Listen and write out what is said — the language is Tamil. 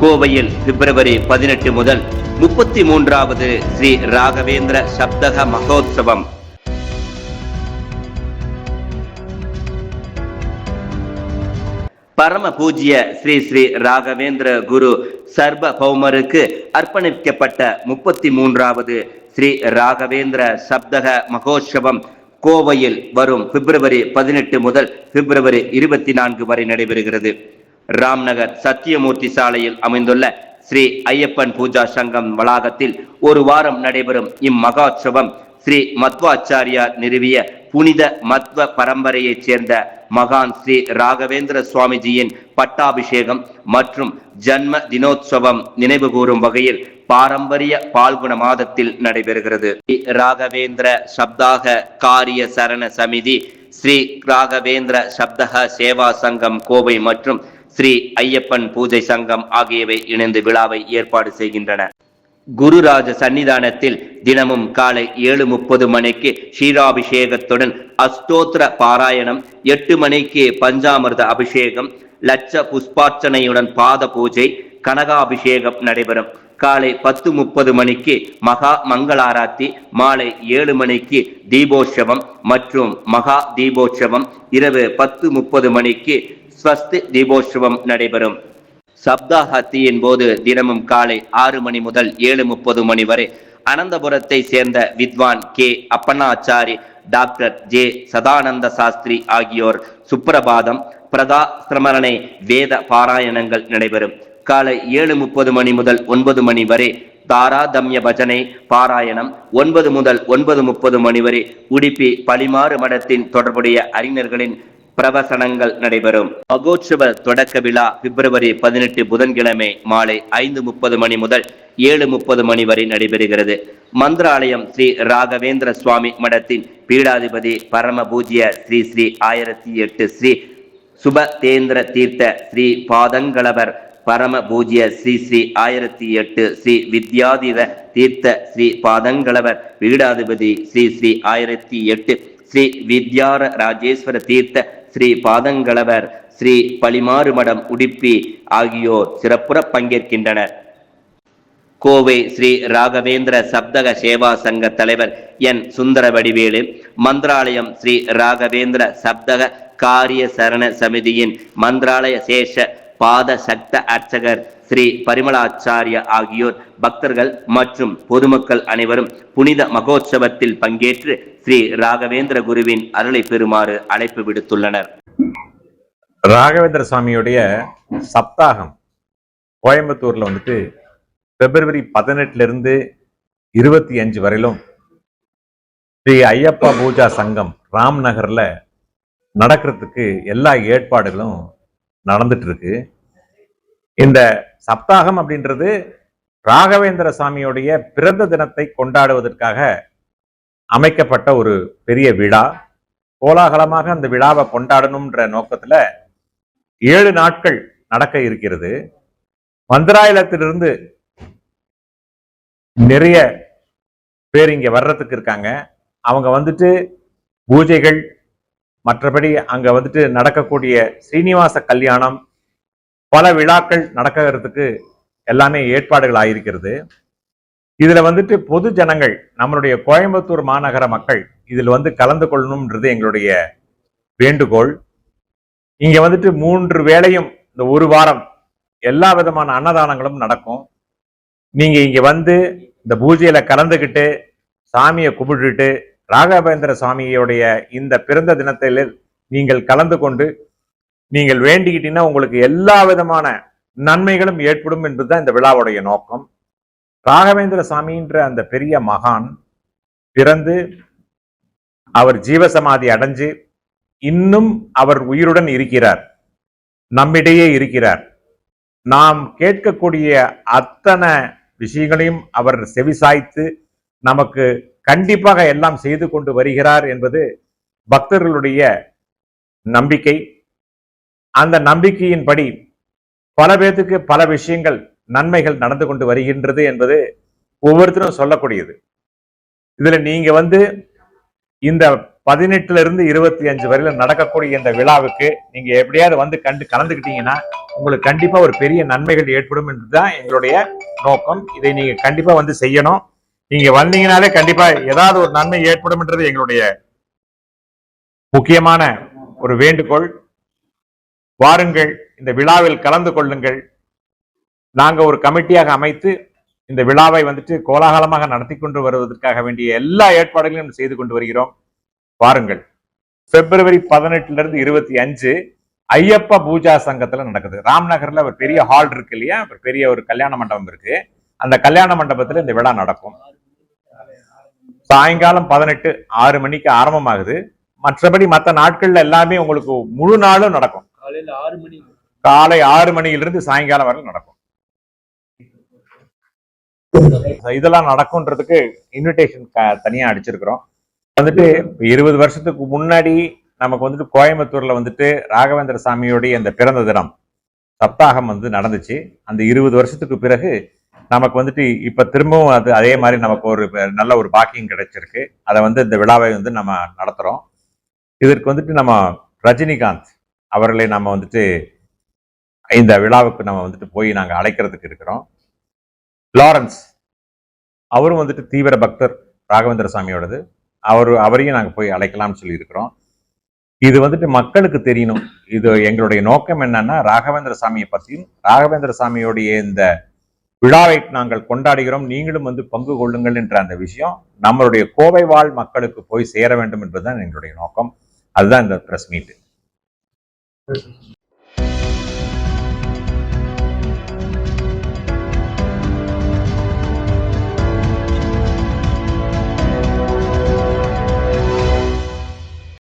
கோவையில் பிப்ரவரி பதினெட்டு முதல் முப்பத்தி மூன்றாவது ஸ்ரீ ராகவேந்திர சப்தக மகோத்சவம். பரம பூஜ்ய ஸ்ரீ ஸ்ரீ ராகவேந்திர குரு சர்வ பௌமருக்கு அர்ப்பணிக்கப்பட்ட முப்பத்தி மூன்றாவது ஸ்ரீ ராகவேந்திர சப்தக மகோத்சவம் கோவையில் வரும் பிப்ரவரி பதினெட்டு முதல் பிப்ரவரி இருபத்தி நான்கு வரை நடைபெறுகிறது. ராம்நகர் சத்தியமூர்த்தி சாலையில் அமைந்துள்ள ஸ்ரீ ஐயப்பன் பூஜா சங்கம் வளாகத்தில் ஒரு வாரம் நடைபெறும் இம்மகோத்சவம். ஸ்ரீ மத்வாச்சாரியார் நிறுவிய புனித மத்வ பரம்பரையைச் சேர்ந்த மகான் ஸ்ரீ ராகவேந்திர சுவாமிஜியின் பட்டாபிஷேகம் மற்றும் ஜன்ம தினோத்சவம் நினைவு கூறும் வகையில் பாரம்பரிய பால்குண மாதத்தில் நடைபெறுகிறது. ஸ்ரீ ராகவேந்திர சப்தாக காரிய சரண சமிதி ஸ்ரீ ராகவேந்திர சப்தக சேவா சங்கம் கோவை மற்றும் ஸ்ரீ ஐயப்பன் பூஜை சங்கம் ஆகியவை இணைந்து விழாவை ஏற்பாடு செய்கின்றன. குருராஜ சன்னிதானத்தில் தினமும் காலை ஏழு முப்பது மணிக்கு ஷீராபிஷேகத்துடன் அஸ்தோத்திர பாராயணம் எட்டு மணிக்கு பஞ்சாமிர்த அபிஷேகம் லட்ச புஷ்பார்ச்சனையுடன் பாத பூஜை கனகாபிஷேகம் நடைபெறும். காலை பத்து முப்பது மணிக்கு மகா மங்களாராத்தி மாலை ஏழு மணிக்கு தீபோற்சவம் மற்றும் மகா தீபோற்சவம் இரவு பத்து முப்பது மணிக்கு ஸ்வஸ்தி தீபோற்சவம் நடைபெறும். சப்தாஹத்தியின் போது தினமும் காலை ஆறு மணி முதல் ஏழு முப்பது மணி வரை அனந்தபுரத்தை சேர்ந்த வித்வான் K. Appannachari doctor J. Sadananda Sastry ஆகியோர் சுப்பிரபாதம் பிரதா சிரமரணை வேத பாராயணங்கள் நடைபெறும். காலை ஏழு முப்பது மணி முதல் ஒன்பது மணி வரை தாராதம்ய பஜனை பாராயணம் ஒன்பது முதல் ஒன்பது முப்பது மணி வரை உடுப்பி பலிமாறு மடத்தின் தொடர்புடைய அறிஞர்களின் பிரவசனங்கள் நடைபெறும். மகோத்சவ தொடக்க விழா பிப்ரவரி பதினெட்டு புதன்கிழமை மாலை ஐந்து முப்பது மணி முதல் ஏழு முப்பது மணி வரை நடைபெறுகிறது. மந்திராலயம் ஸ்ரீ ராகவேந்திர சுவாமி மடத்தின் பீடாதிபதி பரம பூஜ்ய ஸ்ரீ ஸ்ரீ ஆயிரத்தி எட்டு ஸ்ரீ சுபதேந்திர தீர்த்த ஸ்ரீ பாதங்களவர் பரம பூஜ்ய ஸ்ரீ ஸ்ரீ ஆயிரத்தி எட்டு ஸ்ரீ வித்யாதித தீர்த்த ஸ்ரீ பாதங்களவர் பீடாதிபதி ஸ்ரீ ஸ்ரீ ஆயிரத்தி எட்டு ஸ்ரீ வித்யார ராஜேஸ்வர தீர்த்த ஸ்ரீ பாதங்களவர் ஸ்ரீ பலிமாறு மடம் உடுப்பி ஆகியோர் சிறப்புற பங்கேற்கின்றனர். கோவை ஸ்ரீ ராகவேந்திர சப்தக சேவா சங்க தலைவர் என் சுந்தர வடிவேலு மந்திராலயம் ஸ்ரீ ராகவேந்திர சப்தக காரிய சரண சமிதியின் மந்திராலய சேஷ பாத சக்த அர்ச்சகர் ஸ்ரீ பரிமலாச்சாரிய ஆகியோர் பக்தர்கள் மற்றும் பொதுமக்கள் அனைவரும் புனித மகோத்சவத்தில் பங்கேற்று ஸ்ரீ ராகவேந்திர குருவின் அருளை பெறுமாறு அழைப்பு விடுத்துள்ளனர். ராகவேந்திர சுவாமியுடைய சப்தாகம் கோயம்புத்தூர்ல வந்துட்டு பிப்ரவரி பதினெட்டுல இருந்து இருபத்தி அஞ்சு வரையிலும் ஸ்ரீ ஐயப்பா பூஜா சங்கம் ராம் நகர்ல நடக்கிறதுக்கு எல்லா ஏற்பாடுகளும் நடந்துட்டு இருக்கு. இந்த சப்தாகம் அப்படின்றது ராகவேந்திர சாமியுடைய பிறந்த தினத்தை கொண்டாடுவதற்காக அமைக்கப்பட்ட ஒரு பெரிய விழா. கோலாகலமாக அந்த விழாவை கொண்டாடணும்ன்ற நோக்கத்துல ஏழு நாட்கள் நடக்க இருக்கிறது. மந்திராயலத்திலிருந்து நிறைய பேர் இங்க வர்றதுக்கு இருக்காங்க. அவங்க வந்துட்டு பூஜைகள் மற்றபடி அங்க வந்துட்டு நடக்கக்கூடிய ஸ்ரீனிவாச கல்யாணம் பல விழாக்கள் நடக்கிறதுக்கு எல்லாமே ஏற்பாடுகள் ஆயிருக்கிறது இதுல வந்துட்டு பொது ஜனங்கள் நம்மளுடைய கோயம்புத்தூர் மாநகர மக்கள் இதில் வந்து கலந்து கொள்ளணும்ன்றது எங்களுடைய வேண்டுகோள். இங்க வந்துட்டு மூன்று வேளையும் இந்த ஒரு வாரம் எல்லா விதமான அன்னதானங்களும் நடக்கும். நீங்க இங்க வந்து இந்த பூஜையில கலந்துக்கிட்டு சாமியை கும்பிட்டுட்டு ராகவேந்திர சுவாமியுடைய இந்த பிறந்த தினத்தில் நீங்கள் கலந்து கொண்டு நீங்கள் வேண்டிக்கிட்டீங்கன்னா உங்களுக்கு எல்லா விதமான நன்மைகளும் ஏற்படும் என்பதுதான் இந்த விழாவுடைய நோக்கம். ராகவேந்திர சாமின்ற அந்த பெரிய மகான் பிறந்து அவர் ஜீவசமாதி அடைஞ்சு இன்னும் அவர் உயிருடன் இருக்கிறார். நம்மிடையே இருக்கிறார். நாம் கேட்கக்கூடிய அத்தனை விஷயங்களையும் அவர் செவிசாய்த்து நமக்கு கண்டிப்பாக எல்லாம் செய்து கொண்டு வருகிறார் என்பது பக்தர்களுடைய நம்பிக்கை. அந்த நம்பிக்கையின்படி பல பேர்த்துக்கு பல விஷயங்கள் நன்மைகள் நடந்து கொண்டு வருகின்றது என்பது ஒவ்வொருத்தரும் சொல்லக்கூடியது. இதுல நீங்க வந்து இந்த பதினெட்டுல இருந்து இருபத்தி அஞ்சு வரையில நடக்கக்கூடிய இந்த விழாவுக்கு நீங்க எப்படியாவது வந்து கண்டு கலந்துக்கிட்டீங்கன்னா உங்களுக்கு கண்டிப்பா ஒரு பெரிய நன்மைகள் ஏற்படும் என்றுதான் எங்களுடைய நோக்கம். இதை நீங்க கண்டிப்பா வந்து செய்யணும். நீங்க வந்தீங்கனாலே கண்டிப்பா ஏதாவது ஒரு நன்மை ஏற்படும் என்றது எங்களுடைய முக்கியமான ஒரு வேண்டுகோள். வாருங்கள் இந்த விழாவில் கலந்து கொள்ளுங்கள். நாங்க ஒரு கமிட்டியாக அமைத்து இந்த விழாவை வந்துட்டு கோலாகலமாக நடத்தி கொண்டு வருவதற்காக வேண்டிய எல்லா ஏற்பாடுகளையும் செய்து கொண்டு வருகிறோம். வாருங்கள். பிப்ரவரி பதினெட்டுல இருந்து இருபத்தி அஞ்சு ஐயப்ப பூஜா சங்கத்துல நடக்குது. ராம்நகர்ல ஒரு பெரிய ஹால் இருக்கு இல்லையா? ஒரு பெரிய ஒரு கல்யாண மண்டபம் இருக்கு. அந்த கல்யாண மண்டபத்துல இந்த விழா நடக்கும். சாயங்காலம் பதினெட்டு ஆறு மணிக்கு ஆரம்பமாகுது. மற்றபடி மற்ற நாட்கள்ல எல்லாமே உங்களுக்கு முழு நாளும் நடக்கும். காலையில ஆறு மணி. காலை ஆறு மணியிலிருந்து சாயங்காலம் வரை நடக்கும். இதெல்லாம் நடக்கும்ன்றதுக்கு இன்விடேஷன் தனியா அடிச்சிருக்கிறோம். வந்துட்டு இருபது வருஷத்துக்கு முன்னாடி நமக்கு வந்துட்டு கோயம்புத்தூர்ல வந்துட்டு ராகவேந்திர சாமியோடைய அந்த பிறந்த தினம் சப்தாகம் வந்து நடந்துச்சு. அந்த இருபது வருஷத்துக்கு பிறகு நமக்கு வந்துட்டு இப்ப திரும்பவும் அது அதே மாதிரி நமக்கு ஒரு நல்ல ஒரு பாக்கியம் கிடைச்சிருக்கு. அதை வந்து இந்த விழாவை வந்து நம்ம நடத்துறோம். இதற்கு வந்துட்டு நம்ம ரஜினிகாந்த் அவர்களை நம்ம வந்துட்டு இந்த விழாவுக்கு நம்ம வந்துட்டு போய் நாங்கள் அழைக்கிறதுக்கு இருக்கிறோம். லாரன்ஸ் அவரும் வந்துட்டு தீவிர பக்தர் ராகவேந்திர சாமியோடது. அவர் அவரையும் நாங்கள் போய் அழைக்கலாம்னு சொல்லியிருக்கிறோம். இது வந்துட்டு மக்களுக்கு தெரியணும். இது எங்களுடைய நோக்கம் என்னன்னா ராகவேந்திர சாமியை பற்றியும் ராகவேந்திர சாமியோடைய இந்த விழாவை நாங்கள் கொண்டாடுகிறோம். நீங்களும் வந்து பங்கு கொள்ளுங்கள் என்ற அந்த விஷயம் நம்மளுடைய கோவை வாழ் மக்களுக்கு போய் சேர வேண்டும் என்பதுதான் எங்களுடைய நோக்கம். அதுதான் இந்த ப்ரெஸ் மீட்டு 这是